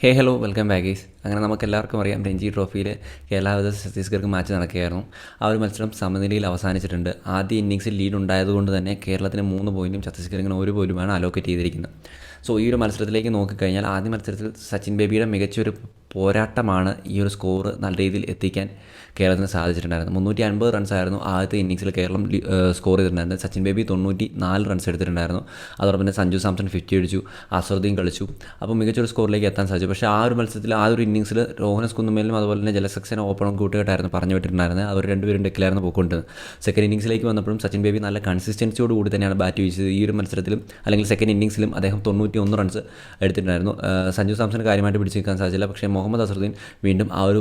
ഹേ hello welcome ബാഗേസ് അങ്ങനെ നമുക്ക് എല്ലാവർക്കും അറിയാം രഞ്ജി ട്രോഫിയിൽ കേരള വേഴ്സസ് ഛത്തീസ്ഗഡ് മാച്ച് നടക്കുകയായിരുന്നു. ആ ഒരു മത്സരം സമനിലയിൽ അവസാനിച്ചിട്ടുണ്ട്. ആദ്യ ഇന്നിങ്സിൽ ലീഡ് ഉണ്ടായതുകൊണ്ട് തന്നെ കേരളത്തിന് മൂന്ന് പോയിന്റും ഛത്തീസ്ഗഡിന് ഒരു പോയിന്റുമാണ് അലോക്കേറ്റ് ചെയ്തിരിക്കുന്നത്. സോ ഈ ഒരു മത്സരത്തിലേക്ക് നോക്കിക്കഴിഞ്ഞാൽ ആദ്യ മത്സരത്തിൽ സച്ചിൻ ബേബിയുടെ മികച്ചൊരു പോരാട്ടമാണ് ഈ ഒരു സ്കോർ നല്ല രീതിയിൽ എത്തിക്കാൻ കേരളത്തിന് സാധിച്ചിട്ടുണ്ടായിരുന്നു മുന്നൂറ്റി അൻപത് റൺസായിരുന്നു ആദ്യത്തെ ഇന്നിങ്സിൽ കേരളം സ്കോർ ചെയ്തിട്ടുണ്ടായിരുന്നത്. സച്ചിൻ ബേബി തൊണ്ണൂറ്റി നാല് റൺസ് എടുത്തിട്ടുണ്ടായിരുന്നു. അതോടൊപ്പം തന്നെ സഞ്ജു സാംസൺ ഫിഫ്റ്റി അടിച്ചു. അസറുദ്ദീൻ കളിച്ചു. അപ്പോൾ മികച്ചൊരു സ്കോറിലേക്ക് എത്താൻ സാധിച്ചു. പക്ഷേ ആ ഒരു മത്സരത്തിൽ ആ ഒരു ഇന്നിങ്സിൽ രോഹനസ് കുന്നുമേലും അതുപോലെ തന്നെ ജലസക്സേന ഓപ്പണും കൂട്ടുകെട്ടായിരുന്നു പറഞ്ഞു വിട്ടിട്ടുണ്ടായിരുന്നത്. അവർ രണ്ടുപേരും ഡെക്കിലായിരുന്നു പോയിക്കൊണ്ടിരുന്നത് സെക്കൻഡ് ഇന്നിങ്സിലേക്ക് വന്നപ്പോഴും സച്ചിൻ ബേബി നല്ല കൺസിസ്റ്റൻസിയോട് കൂടി തന്നെയാണ് ബാറ്റ് വീശിച്ചത് ഈ ഒരു മത്സരത്തിലും അല്ലെങ്കിൽ സെക്കൻഡ് ഇന്നിങ്സിലും അദ്ദേഹം തൊണ്ണൂറ്റി ഒന്ന് റൺസ് എടുത്തിട്ടുണ്ടായിരുന്നു സഞ്ജു സാംസൺ കാര്യമായിട്ട് പിടിച്ചു നിൽക്കാൻ സാധിച്ചില്ല. പക്ഷേ മുഹമ്മദ് അസറുദ്ദീൻ വീണ്ടും ആ ഒരു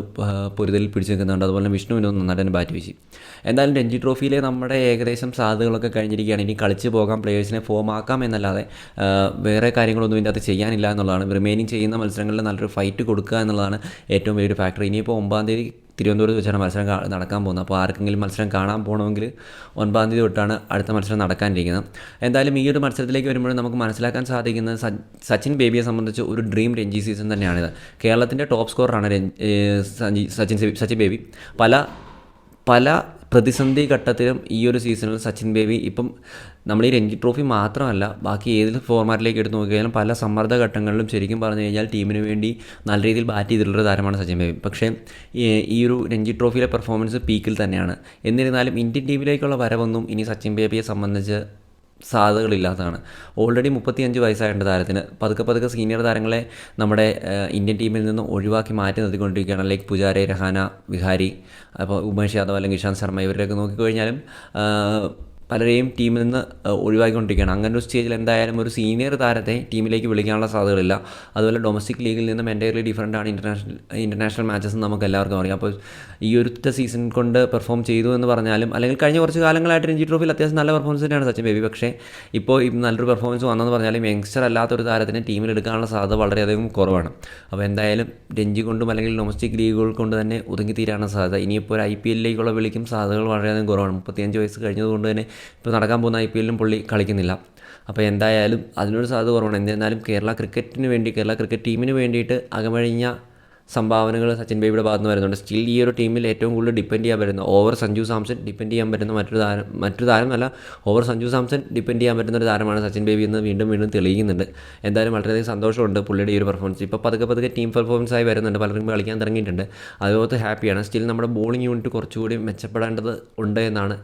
പൊരുതലിൽ പിടിച്ചു നിൽക്കുന്നുണ്ട്. അതുപോലെ വിഷ്ണുവിനും നന്നായിട്ട് തന്നെ ബാറ്റ് വീശി. എന്തായാലും രഞ്ജി ട്രോഫിയിലെ നമ്മുടെ ഏകദേശം സാധ്യതകളൊക്കെ കഴിഞ്ഞിരിക്കുകയാണ്. ഇനി കളിച്ച് പോകാം പ്ലേയേഴ്സിനെ ഫോം ആക്കാം എന്നല്ലാതെ വേറെ കാര്യങ്ങളൊന്നും ഇതിന്റെ അകത്ത് ചെയ്യാനില്ല എന്നുള്ളതാണ്. റിമൈനിങ് ചെയ്യുന്ന മത്സരങ്ങളിൽ നല്ലൊരു ഫൈറ്റ് കൊടുക്കുക എന്നുള്ളതാണ് ഏറ്റവും വലിയൊരു ഫാക്ടർ ഇനിയിപ്പോൾ ഒമ്പതാം തീയതി തിരുവനന്തപുരത്ത് വെച്ചാണ് മത്സരം നടക്കാൻ പോകുന്നത്. അപ്പോൾ ആർക്കെങ്കിലും മത്സരം കാണാൻ പോകണമെങ്കിൽ ഒൻപതാം തീയതി തൊട്ടാണ് അടുത്ത മത്സരം നടക്കാനിരിക്കുന്നത്. എന്തായാലും ഈ ഒരു മത്സരത്തിലേക്ക് വരുമ്പോഴും നമുക്ക് മനസ്സിലാക്കാൻ സാധിക്കുന്നത് സച്ചിൻ ബേബിയെ സംബന്ധിച്ച് ഒരു ഡ്രീം രഞ്ജി സീസൺ തന്നെയാണിത്. കേരളത്തിന്റെ ടോപ്പ് സ്കോറാണ് സച്ചിൻ സച്ചിൻ ബേബി. പല പല പ്രതിസന്ധി ഘട്ടത്തിലും ഈ ഒരു സീസണിൽ സച്ചിൻ ബേബി ഇപ്പം നമ്മൾ ഈ രഞ്ജി ട്രോഫി മാത്രമല്ല ബാക്കി ഏത് ഫോർമാറ്റിലേക്ക് എടുത്ത് നോക്കിയാലും പല സമ്മർദ്ദ ഘട്ടങ്ങളിലും ശരിക്കും പറഞ്ഞു കഴിഞ്ഞാൽ ടീമിന് വേണ്ടി നല്ല രീതിയിൽ ബാറ്റ് ചെയ്തിട്ടുള്ള താരമാണ് സച്ചിൻ ബേബി. പക്ഷേ ഈ ഒരു രഞ്ജി ട്രോഫിയിലെ പെർഫോമൻസ് പീക്കിൽ തന്നെയാണ്. എന്നിരുന്നാലും ഇന്ത്യൻ ടീമിലേക്കുള്ള വരവൊന്നും ഇനി സച്ചിൻ ബേബിയെ സംബന്ധിച്ച് സാധ്യതകളില്ലാത്തതാണ്. ഓൾറെഡി മുപ്പത്തിയഞ്ച് വയസ്സായിട്ടുണ്ട് താരത്തിന് പതുക്കെ പതുക്കെ സീനിയർ താരങ്ങളെ നമ്മുടെ ഇന്ത്യൻ ടീമിൽ നിന്ന് ഒഴിവാക്കി മാറ്റി നിർത്തിക്കൊണ്ടിരിക്കുകയാണ്. ലൈക്ക് പുജാരെ രഹാന വിഹാരി അപ്പോൾ ഉമേഷ് യാദവ് അല്ലെങ്കിൽ ഇഷാന്ത് ശർമ്മ ഇവരെയൊക്കെ നോക്കിക്കഴിഞ്ഞാലും പലരെയും ടീമിൽ നിന്ന് ഒഴിവാക്കിക്കൊണ്ടിരിക്കുകയാണ്. അങ്ങനെ ഒരു സ്റ്റേജിൽ എന്തായാലും ഒരു സീനിയർ താരത്തെ ടീമിലേക്ക് വിളിക്കാനുള്ള സാധ്യതകളില്ല. അതുപോലെ ഡൊമസ്റ്റിക് ലീഗിൽ നിന്നും എന്റയർലി ഡിഫറന്റ് ആണ് ഇന്റർനാഷണൽ ഇന്റർനാഷണൽ മാച്ചസ് നമുക്ക് എല്ലാവർക്കും അറിയാം. അപ്പോൾ ഈ ഒരുത്ത സീസൺ കൊണ്ട് പെർഫോം ചെയ്തു എന്ന് പറഞ്ഞാലും അല്ലെങ്കിൽ കഴിഞ്ഞ കുറച്ച് കാലങ്ങളായിട്ട് രഞ്ജി ട്രോഫിയിൽ അത്യാവശ്യം നല്ല പെർഫോമൻസ് തന്നെയാണ് സച്ചിൻ ബേബി. പക്ഷേ ഇപ്പോൾ നല്ലൊരു പെർഫോമൻസ് വന്നെന്ന് പറഞ്ഞാലും യങ്സ്റ്റർ അല്ലാത്തൊരു താരത്തിനെ ടീമിൽ എടുക്കാനുള്ള സാധ്യത വളരെയധികം കുറവാണ്. അപ്പോൾ എന്തായാലും രഞ്ജി കൊണ്ടും അല്ലെങ്കിൽ ഡൊമസ്റ്റിക് ലീഗുകൾ കൊണ്ട് തന്നെ ഒതുങ്ങി തീരാനുള്ള സാധ്യത. ഇനിയിപ്പോൾ ഒരു ഐ പി എല്ലിലേക്കുള്ള വിളിക്കും സാധ്യതകൾ വളരെയധികം കുറവാണ്. മുപ്പത്തിയഞ്ച് വയസ്സ് കഴിഞ്ഞതുകൊണ്ട് തന്നെ ഇപ്പോൾ നടക്കാൻ പോകുന്ന ഐ പി എല്ലിലും പുള്ളി കളിക്കുന്നില്ല. അപ്പോൾ എന്തായാലും അതിനൊരു സാധ്യത കുറവാണ്. എന്നിരുന്നാലും കേരള ക്രിക്കറ്റിന് വേണ്ടി കേരള ക്രിക്കറ്റ് ടീമിന് വേണ്ടിയിട്ട് അകമഴിഞ്ഞ സംഭാവനകൾ സച്ചിൻ ബേബിയുടെ ഭാഗത്ത് നിന്ന് വരുന്നുണ്ട്. സ്റ്റിൽ ഈ ഒരു ടീമിൽ ഏറ്റവും കൂടുതൽ ഡിപ്പെൻഡ് ചെയ്യാൻ പറ്റുന്ന ഓവർ സഞ്ജു സാംസൺ ഡിപ്പെൻഡ് ചെയ്യാൻ പറ്റുന്ന മറ്റൊരു താരം മറ്റൊരു താരമല്ല ഓവർ സഞ്ജു സാംസൺ ഡിപ്പെൻഡ് ചെയ്യാൻ പറ്റുന്ന ഒരു താരമാണ് സച്ചിൻ ബേബി എന്ന് വീണ്ടും വീണ്ടും തെളിയിക്കുന്നുണ്ട്. എന്തായാലും വളരെയധികം സന്തോഷമുണ്ട് പുള്ളിയുടെ ഈ ഒരു പെർഫോമൻസ് ഇപ്പോൾ പതുക്കെ പതുക്കെ ടീം പെർഫോമൻസ് ആയി വരുന്നുണ്ട്. പലരും കളിക്കാൻ തുടങ്ങിയിട്ടുണ്ട്. അതുപോലെ ഹാപ്പിയാണ് സ്റ്റിൽ നമ്മുടെ ബോളിംഗ് യൂണിറ്റ് കുറച്ചുകൂടി മെച്ചപ്പെടേണ്ടത് ഉണ്ട് എന്നാണ്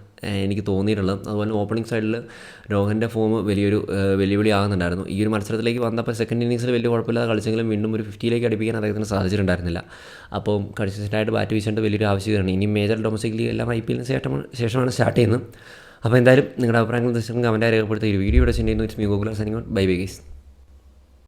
എനിക്ക് തോന്നിയിട്ടുള്ളത്. അതുപോലെ ഓപ്പണിംഗ് സൈഡിൽ രോഹന്റെ ഫോം വലിയൊരു വെല്ലുവിളി ആകുന്നുണ്ടായിരുന്നു ഈ ഒരു മത്സരത്തിലേക്ക് വന്നപ്പോൾ സെക്കൻഡ് ഇന്നിങ്സിൽ വലിയ കുഴപ്പമില്ലാതെ കളിച്ചെങ്കിലും വീണ്ടും ഒരു ഫിഫ്റ്റിയിലേക്ക് അടുപ്പിക്കാൻ അദ്ദേഹത്തിന് സാധിച്ചിട്ടുണ്ടായിരുന്നില്ല. അപ്പോൾ കൺസിസ്റ്റന്റായിട്ട് ബാറ്റ് വീശേണ്ട വലിയൊരു ആവശ്യമാണ് ഇനി മേജർ ഡൊമസ്റ്റിക് ലീഗ് എല്ലാം ഐ പി എല്ലിന് ശേഷമാണ് ശേഷമാണ് സ്റ്റാർട്ട് ചെയ്യുന്നത്. അപ്പോൾ എന്തായാലും നിങ്ങളുടെ അഭിപ്രായങ്ങൾ ദൃശ്യം കമന്റായി രേഖപ്പെടുത്തി. വീഡിയോ ഇവിടെ ചെയ്യുന്നു. ഇറ്റ്സ് മീ ഗൂഗിൾ സനിങ് ബൈ ബൈ ഗീസ്